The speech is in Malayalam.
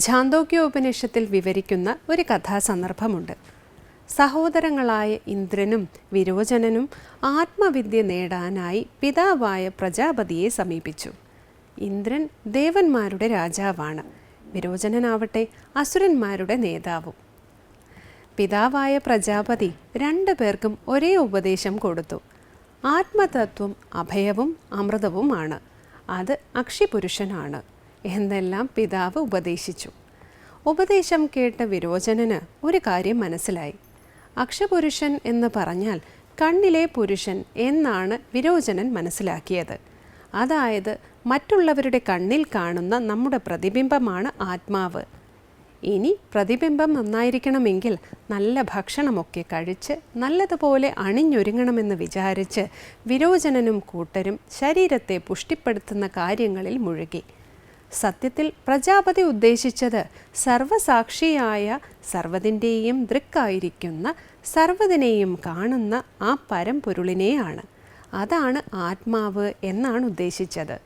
ഛാന്തോക്യോപനിഷത്തിൽ വിവരിക്കുന്ന ഒരു കഥാസന്ദർഭമുണ്ട്. സഹോദരങ്ങളായ ഇന്ദ്രനും വിരോചനനും ആത്മവിദ്യ നേടാനായി പിതാവായ പ്രജാപതിയെ സമീപിച്ചു. ഇന്ദ്രൻ ദേവന്മാരുടെ രാജാവാണ്. വിരോചനനാവട്ടെ അസുരന്മാരുടെ നേതാവും. പിതാവായ പ്രജാപതി രണ്ടു പേർക്കും ഒരേ ഉപദേശം കൊടുത്തു. ആത്മതത്വം അഭയവും അമൃതവുമാണ്. അത് അക്ഷിപുരുഷനാണ്. എന്നെല്ലാം പിതാവ് ഉപദേശിച്ചു. ഉപദേശം കേട്ട വിരോചനന് ഒരു കാര്യം മനസ്സിലായി. അക്ഷപുരുഷൻ എന്ന് പറഞ്ഞാൽ കണ്ണിലെ പുരുഷൻ എന്നാണ് വിരോചനൻ മനസ്സിലാക്കിയത്. അതായത് മറ്റുള്ളവരുടെ കണ്ണിൽ കാണുന്ന നമ്മുടെ പ്രതിബിംബമാണ് ആത്മാവ്. ഇനി പ്രതിബിംബം നന്നായിരിക്കണമെങ്കിൽ നല്ല ഭക്ഷണമൊക്കെ കഴിച്ച് നല്ലതുപോലെ അണിഞ്ഞൊരുങ്ങണമെന്ന് വിചാരിച്ച് വിരോചനനും കൂട്ടരും ശരീരത്തെ പുഷ്ടിപ്പെടുത്തുന്ന കാര്യങ്ങളിൽ മുഴുകി. സത്യത്തിൽ പ്രജാപതി ഉദ്ദേശിച്ചത് സർവസാക്ഷിയായ സർവതിന്റെയും ദൃക്കായിരിക്കുന്ന സർവതിനെയും കാണുന്ന ആ പരമ്പൊരുളിനെയാണ് അതാണ് ആത്മാവ് എന്നാണ് ഉദ്ദേശിച്ചത്.